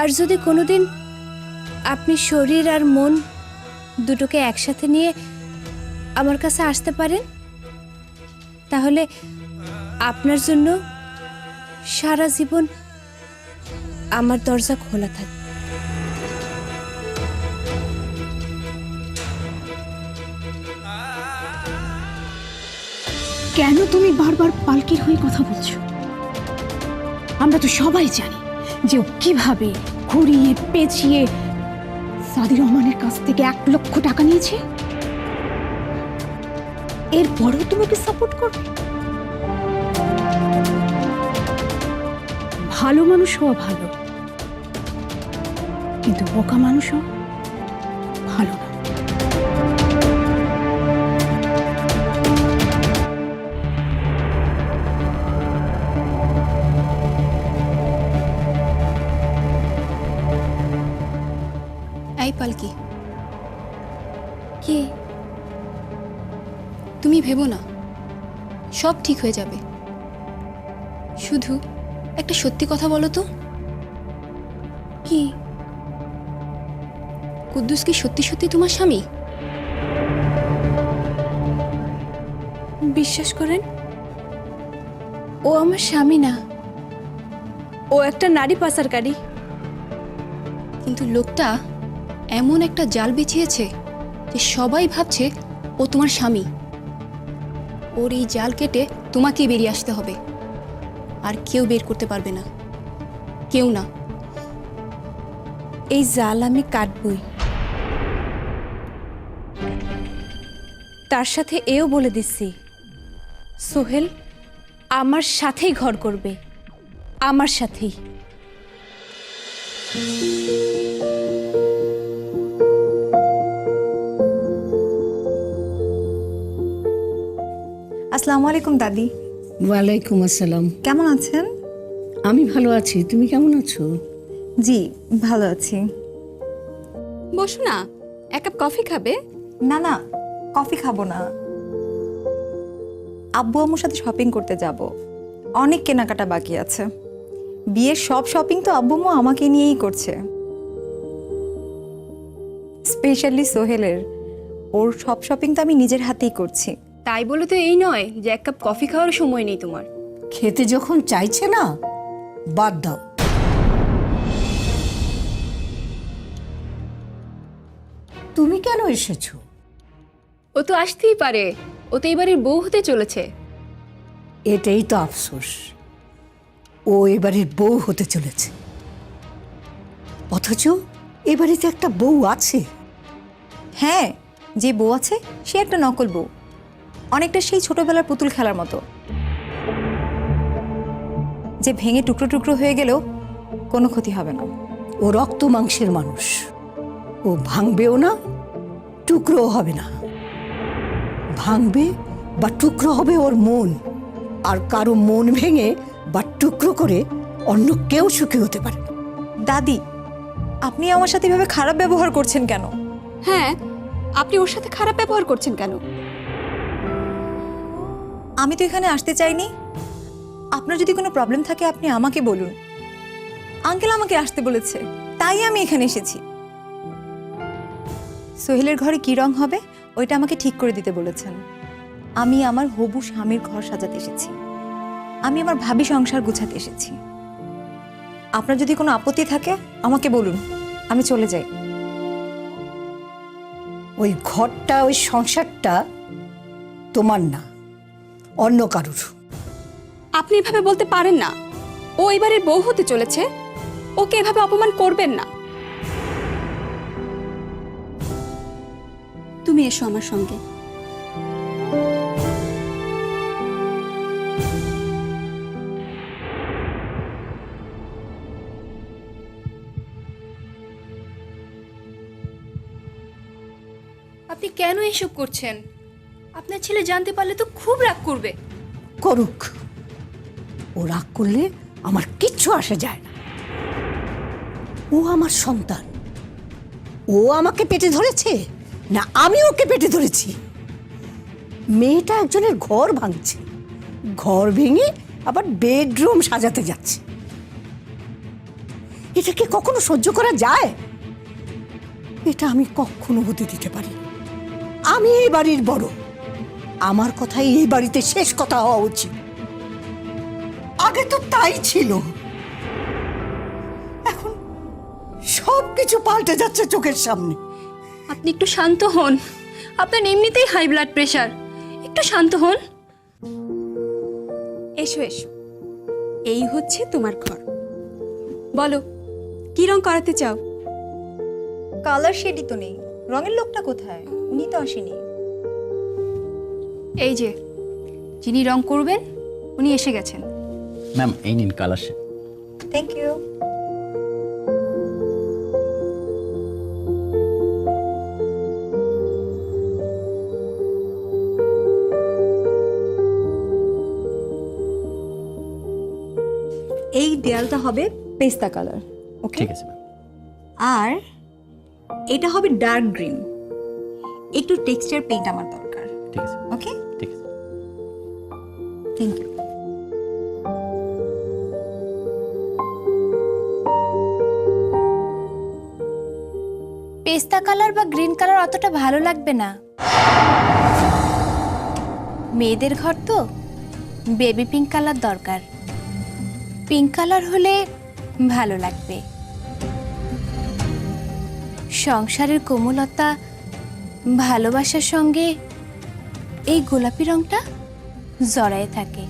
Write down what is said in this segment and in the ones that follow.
আর যদি কোনোদিন আপনি শরীর আর মন দুটোকে একসাথে নিয়ে আমার কাছে আসতে পারেন, তাহলে আপনার জন্য সারা জীবন আমার দরজা খোলা থাকবে। কেন তুমি বারবার পালকির হয়ে কথা বলছো? আমরা তো সবাই জানি যে কীভাবে ঘুরিয়ে পেঁচিয়ে সাদি রহমানের কাছ থেকে এক লক্ষ টাকা নিয়েছে। এরপরেও তুমি ওকে সাপোর্ট করবে? ভালো মানুষ হওয়া ভালো। কিন্তু বোকা মানুষ ভালো এই পালকি। কি? তুমি ভেবো না। সব ঠিক হয়ে যাবে। শুধু একটা সত্যি কথা বলো তো। কি? কুদ্দুস কি সত্যি সত্যি তোমার স্বামী? বিশ্বাস করেন ও আমার স্বামী না। ও একটা নারী পাচারকারী। কিন্তু লোকটা এমন একটা জাল বিছিয়েছে যে সবাই ভাবছে ও তোমার স্বামী। ওর এই জাল কেটে তোমাকেই বেরিয়ে আসতে হবে। আর কেউ বের করতে পারবে না। কেউ না। এই জাল আমি কাটবই। তার সাথে এও বলে দিচ্ছি, সোহেল আমার সাথেই ঘর করবে। আমার সাথেই। আসসালামু আলাইকুম দাদি। ওয়ালাইকুম আসসালাম। কেমন আছেন? আমি ভালো আছি। তুমি কেমন আছো? জি ভালো আছি। বসো না এক কাপ কফি খাবে? না না কফি খাব না। আব্বু আম্মুর সাথে শপিং করতে যাব। অনেক কেনাকাটা বাকি আছে। বিয়ের সব শপিং তো আব্বু আম্মু আমাকে নিয়েই করছে। স্পেশালি সোহেলের। ওর সব শপিং তো আমি নিজের হাতেই করছি। তাই বলে তো এই নয় যে এক কাপ কফি খাওয়ার সময় নেই তোমার। খেতে যখন চাইছে না বাদ দাও। তুমি কেন এসেছ? ও তো আসতেই পারে। ও তো এবারের বউ হতে চলেছে। এটাই তো আফসোস। ও এবারের বউ হতে চলেছে। অথচ এবারে যে একটা বউ আছে। হ্যাঁ যে বউ আছে সে একটা নকল বউ। অনেকটা সেই ছোটবেলার পুতুল খেলার মতো। যে ভেঙে টুকরো টুকরো হয়ে গেলেও কোনো ক্ষতি হবে না। ও রক্ত মাংসের মানুষ। ও ভাঙবেও না টুকরোও হবে না। ভাঙবে বা টুকরো হবে ওর মন আর কারও মন ভেঙে বা টুকরো করে অন্য কেউ সুখী হতে পারে দাদি আপনি আমার সাথে এভাবে খারাপ ব্যবহার করছেন কেন? হ্যাঁ আপনি ওর সাথে খারাপ ব্যবহার করছেন কেন? আমি তো এখানে আসতে চাইনি। আপনার যদি কোনো প্রবলেম থাকে, আপনি আমাকে বলুন। আঙ্কেল আমাকে আসতে বলেছে, তাই আমি এখানে এসেছি। সোহেলের ঘরে কি রং হবে, ওইটা আমাকে ঠিক করে দিতে বলেছেন। আমি আমার হবু স্বামীর ঘর সাজাতে এসেছি। আমি আমার ভাবি সংসার গুছাতে এসেছি। আপনার যদি কোনো আপত্তি থাকে, আমাকে বলুন, আমি চলে যাই। ওই ঘরটা, ওই সংসারটা তোমার না। অন্য কারুর। আপনি এভাবে বলতে পারেন না। ও এবারের বউ হতে চলেছে। ওকে এভাবে অপমান করবেন না। তুমি এসো আমার সঙ্গে। আপনি কেন এসব করছেন? আপনার ছেলে জানতে পারলে তো খুব রাগ করবে। করুক। ও রাগ করলে আমার কিচ্ছু আসে যায় না। ও আমার সন্তান। ও আমাকে পেটে ধরেছে? না, আমি ওকে পেটে ধরেছি। মেয়েটা একজনের ঘর ভাঙছে। ঘর ভেঙে আবার বেডরুম সাজাতে যাচ্ছে। এটা কি কখনো সহ্য করা যায়? এটা আমি কখনো হতে দিতে পারি আমি এই বাড়ির বড়। আমার কথাই এই বাড়িতে শেষ কথা হওয়া উচিত। আগে তো তাই ছিল। এখন সব কিছু পাল্টে যাচ্ছে চোখের সামনে। আপনি একটু শান্ত হন। আপনার এমনিতেই হাই ব্লাড প্রেশার। একটু শান্ত হন। এসো এসো। এই হচ্ছে তোমার ঘর। বলো কি রং করাতে চাও? কালার শেডই তো নেই। রঙের লোকটা কোথায়? উনি তো আসেনি। এই যে যিনি রং করবেন উনি এসে গেছেন। ম্যাম এই নিন কালার শেড থ্যাংক ইউ এই দেয়ালটা হবে পেস্তা কালার ওকে ঠিক আছে ম্যাম। আর এটা হবে ডার্ক গ্রিন। একটু টেক্সচার পেইন্ট আমার দরকার। ঠিক আছে। থ্যাংক ইউ পেস্তা কালার বা গ্রিন কালার অতটা ভালো লাগবে না। মেয়েদের ঘর তো, বেবি পিঙ্ক কালার দরকার। পিঙ্ক কালার হলে ভালো লাগবে। সংসারের কোমলতা, ভালোবাসার সঙ্গে এই গোলাপি রংটা জড়ায়ে থাকে।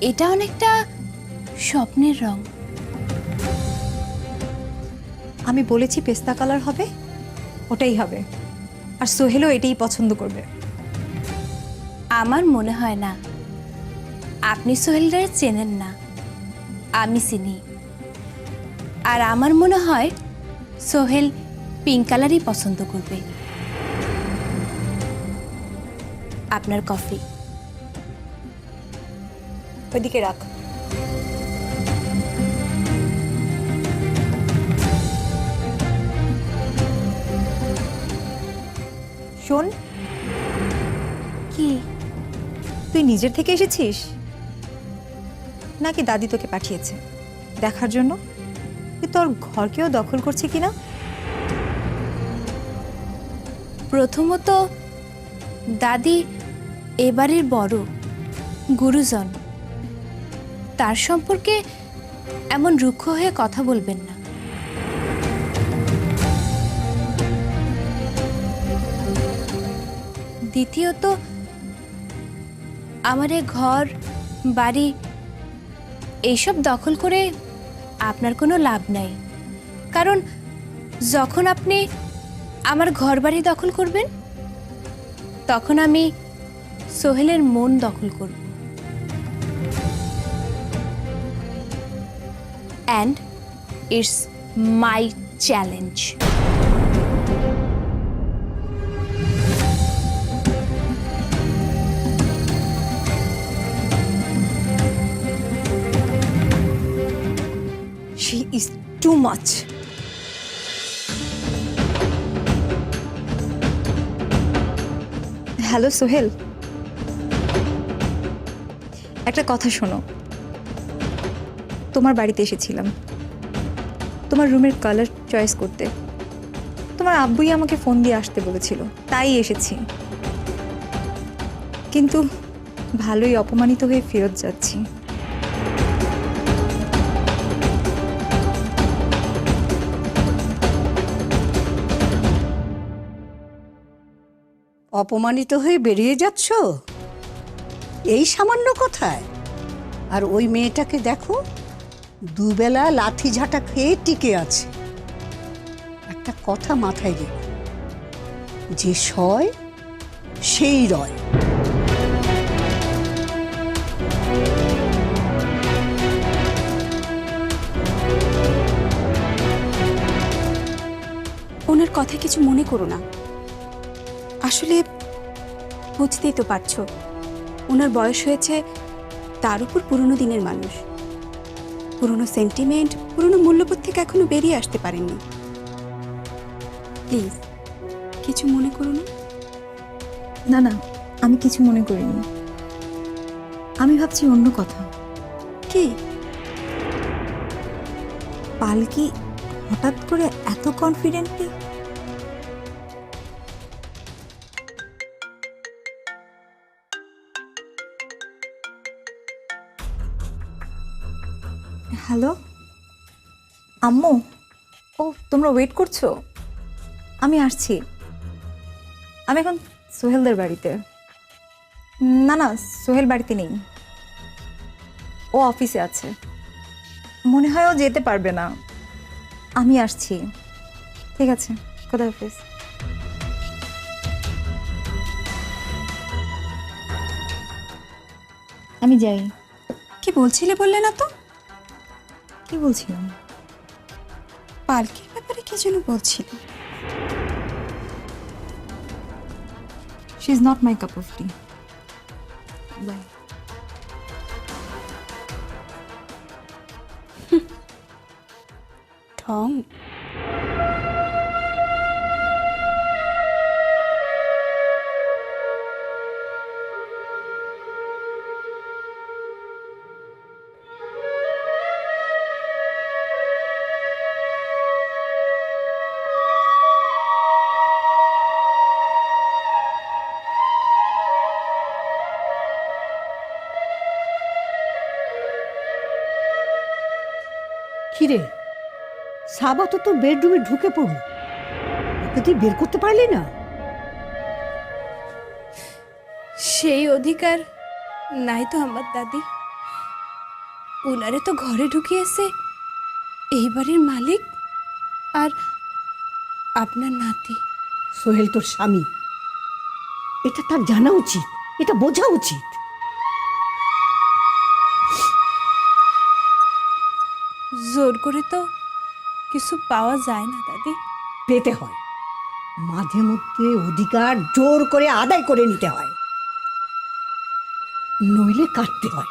এটা অনেকটা স্বপ্নের রং। আমি বলেছি পেস্তা কালার হবে ওটাই হবে। আর সোহেলও এটাই পছন্দ করবে। আমার মনে হয় না আপনি সোহেলরে চেনেন না আমি চিনি। আর আমার মনে হয় সোহেল পিঙ্ক কালারই পছন্দ করবে। আপনার কফি। ওইদিকে রাখ। শোন। কি? তুই নিজের থেকে এসেছিস? নাকি দাদি তোকে পাঠিয়েছে? দেখার জন্য? যে তোর ঘরকেও দখল করছে কিনা? প্রথমত, দাদি এবারের বড় গুরুজন। তার সম্পর্কে এমন রুক্ষ হয়ে কথা বলবেন না। দ্বিতীয়ত, আমার ঘর, বাড়ি এইসব দখল করে আপনার কোনো লাভ নাই। কারণ যখন আপনি আমার ঘর বাড়ি দখল করবেন, তখন আমি সোহেলের মন দখল করব। And it's my challenge she is too much hello Sohel একটা কথা শোনো। তোমার বাড়িতে এসেছিলাম। তোমার রুমের কালার চয়েস করতে। তোমার আব্বুই আমাকে ফোন দিয়ে আসতে বলেছিল, তাই এসেছি। কিন্তু ভালোই অপমানিত হয়ে ফেরত যাচ্ছি। অপমানিত হয়ে বেরিয়ে যাচ্ছ? এই সামান্য কথায়। আর ওই মেয়েটাকে দেখো, দুবেলা লাথি ঝাঁটা খেয়ে টিকে আছে। একটা কথা মাথায় রেখো, যে সয়, সেই রয়। ওনার কথা কিছু মনে করো না। আসলে বুঝতেই তো পারছ। ওনার বয়স হয়েছে তার উপর পুরনো দিনের মানুষ। পুরনো সেন্টিমেন্ট পুরনো মূল্যবোধ থেকে এখনও বেরিয়ে আসতে পারেননি। প্লিজ কিছু মনে করো না? না না আমি কিছু মনে করিনি। আমি ভাবছি অন্য কথা। কি? পালকি হঠাৎ করে এত কনফিডেন্টলি হ্যালো? আম্মু, ও, তোমরা ওয়েট করছ? আমি আসছি। আমি এখন সোহেলদের বাড়িতে। না না, সোহেল বাড়িতে নেই। ও অফিসে আছে। মনে হয় ও যেতে পারবে না। আমি আসছি। ঠিক আছে কোথা হাফিজ আমি যাই। কি বলছিলে বললে না তো? কি বলছিলাম? পার্কের ব্যাপারে কি যেন বলছিল? She is not my cup of tea ঠং কিরে? সাবা তো তোর বেডরুমে ঢুকে পড়ল। ওকে তুই বের করতে পারলি না? সেই অধিকার নাই তো আমার দাদি। ওনারে তো ঘরে ঢুকিয়েছে। এই বাড়ির মালিক আর আপনার নাতি। সোহেল তোর স্বামী। এটা তার জানা উচিত। এটা বোঝা উচিত। জোর করে তো কিছু পাওয়া যায় না, দাদি। পেতে হয়। মাঝে মধ্যে অধিকার জোর করে আদায় করে নিতে হয়। নইলে কাটতে হয়।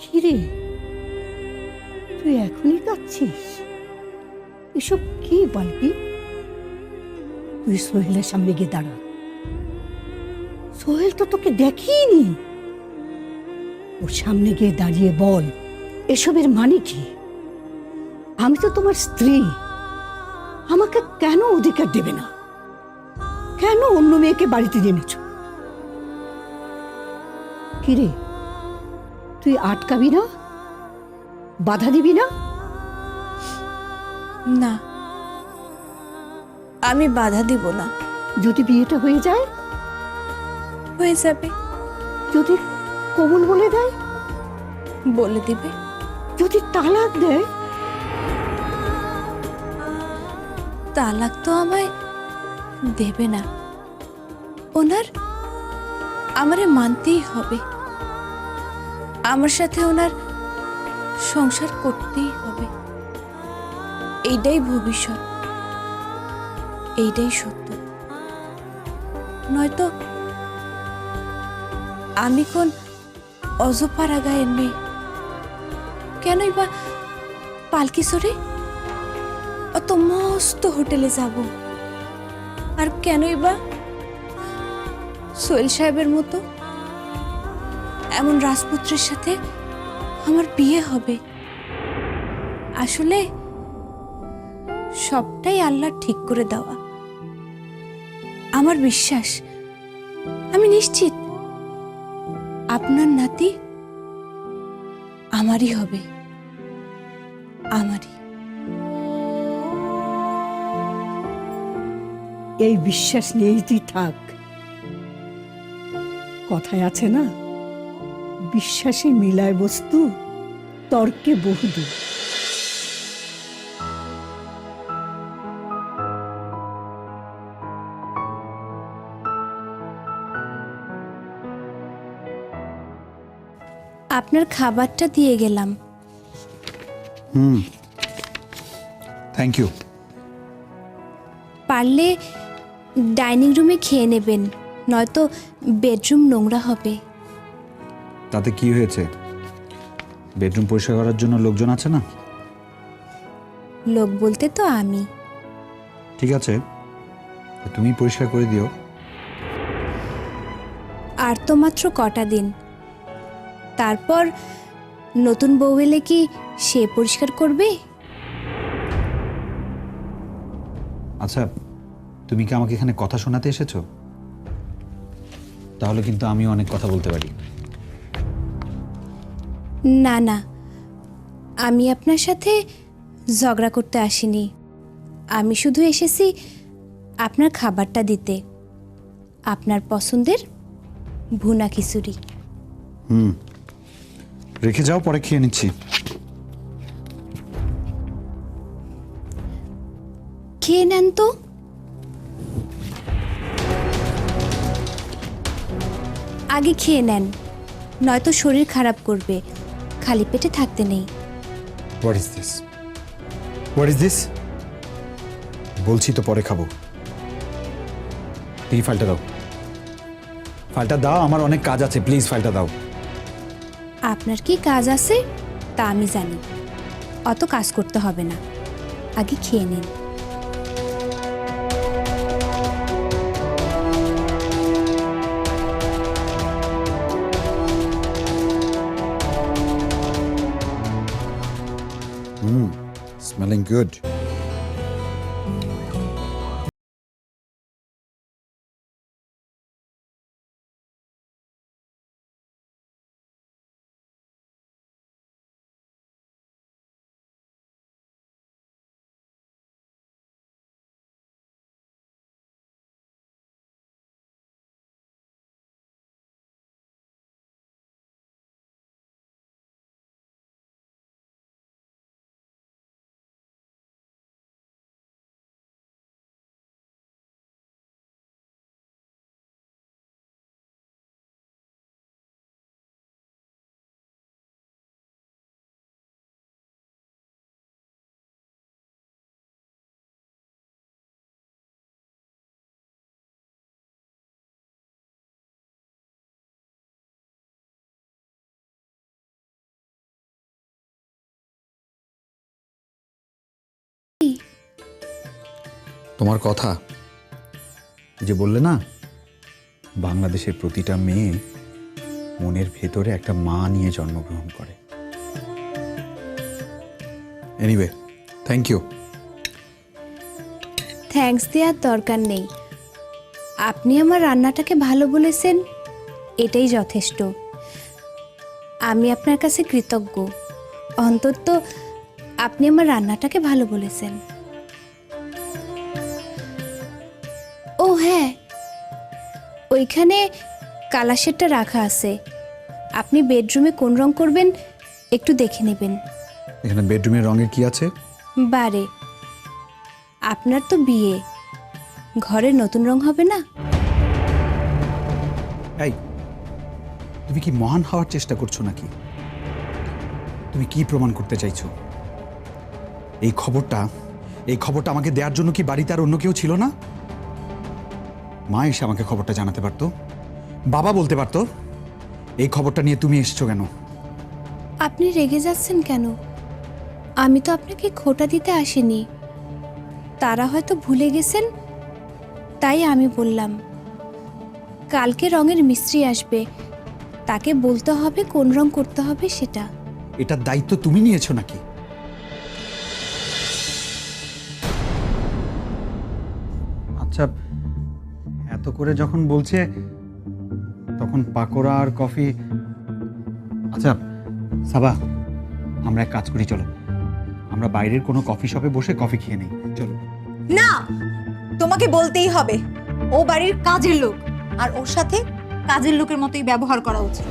কিরে তুই এখনই কাঁদছিস? এসব কি বলবি? তুই সোহেলের সামনে গিয়ে দাঁড়া। সোহেল তো তোকে দেখিনি ওর সামনে গিয়ে দাঁড়িয়ে বল, এসবের মানে কি? আমি তো তোমার স্ত্রী। আমাকে কেন অধিকার দেবে না? কেন অন্য মেয়েকে বাড়িতে জেনেছ কিরে, তুই আটকাবি না? বাধা দিবি না? না। আমি বাধা দিব না। যদি বিয়েটা হয়ে যায়? হয়ে যাবে। যদি কবুল বলে দেয়? বলে দিবে। যদি তালাক দেয়? তালাক তো আমায় দেবে না। ওনার আমারে মানতেই হবে। আমার সাথে ওনার সংসার করতেই হবে। এইটাই ভবিষ্যৎ। এইটাই সত্য। নয়তো আমি কোন অজপাড়া গায়ের মেয়ে। কেনই বা পালকি সরে অত মস্ত হোটেলে যাব। আর কেনই বা সোহেল সাহেবের মতো এমন রাজপুত্রের সাথে আমার বিয়ে হবে। আসলে সবটাই আল্লাহ ঠিক করে দেওয়া। আমার বিশ্বাস, আমি নিশ্চিত আপনার নাতি আমারই হবে, আমারই। এই বিশ্বাস নিয়েই তুই থাক। কথায় আছে না, বিশ্বাসে মিলায় বস্তু, তর্কে বহুদূর। আপনার খাবারটা দিয়ে গেলাম। হুম। থ্যাংক ইউ পারলে ডাইনিং রুমে খেয়ে নেবেন নয়তো বেডরুম নোংরা হবে। তাতে কি হয়েছে? বেডরুম পরিষ্কার করার জন্য লোকজন আছে না? লোক বলতে তো আমি। ঠিক আছে। তুমি পরিষ্কার করে দিও। আর তো মাত্র কটা দিন। তারপর নতুন বউ এলে কি সে পরিষ্কার করবে? আচ্ছা তুমি কি আমাকে এখানে কথা শোনাতে এসেছ? তাহলে কিন্তু আমি অনেক কথা বলতে পারি। না না আমি আপনার সাথে ঝগড়া করতে আসিনি। আমি শুধু এসেছি আপনার খাবারটা দিতে। আপনার পছন্দের ভুনা খিচুড়ি। হুম রেখে যাও পরে খেয়ে নিচ্ছি। খেয়ে নেন তো। আগে খেয়ে নেন নয়তো শরীর খারাপ করবে। খালি পেটে থাকতে নেই। What is this what is this বলছি তো পরে খাব। এই ফাইলটা দাও। ফাইলটা দাও আমার অনেক কাজ আছে প্লিজ ফাইলটা দাও। আপনার কি কাজ আছে? তা আমি জানি। অত কাজ করতে হবে না। আগে খেয়ে নিন। Smelling good. তোমার কথা যে বললে না, বাংলাদেশের প্রতিটা মেয়ে মনের ভেতরে একটা মা নিয়ে জন্মগ্রহণ করে। এনিওয়ে থ্যাংক ইউ থ্যাঙ্কস দেওয়ার দরকার নেই। আপনি আমার রান্নাটাকে ভালো বলেছেন, এটাই যথেষ্ট। আমি আপনার কাছে কৃতজ্ঞ। অন্তত আপনি আমার রান্নাটাকে ভালো বলেছেন। হ্যাঁ। ওইখানে কালাশেরটা রাখা আছে। আপনি বেডরুমে কোন রং করবেন একটু দেখে নেবেন। এখানে বেডরুমের রঙের কি আছে? বারে। আপনার তো বিয়ে। ঘরে নতুন রং হবে না? এই তুমি কি মহান হওয়ার চেষ্টা করছ নাকি? তুমি কি প্রমাণ করতে চাইছো? এই খবরটা এই খবরটা আমাকে দেওয়ার জন্য কি বাড়িতে আর অন্য কেউ ছিল না? মা এসে আমাকে খবরটা জানাতে পারতো? বাবা বলতে পারতো এই খবরটা নিয়ে তুমি এসেছ কেন? আপনি রেগে যাচ্ছেন কেন? আমি তো আপনাকে খোটা দিতে আসিনি। তারা হয়তো ভুলে গেছেন তাই আমি বললাম কালকে রঙের মিস্ত্রি আসবে তাকে বলতে হবে কোন রং করতে হবে সেটা। এটার দায়িত্ব তুমি নিয়েছো নাকি? আচ্ছা এত করে যখন বলছে, তখন পাকোড়া আর কফি। আচ্ছা সাবা, আমরা এক কাজ করি, চলো। আমরা বাইরের কোনো কফি শপে বসে কফি খেয়ে নেই, চলো। না, তোমাকে বলতেই হবে, ও বাড়ির কাজের লোক, আর ওর সাথে কাজের লোকের মতোই ব্যবহার করা উচিত।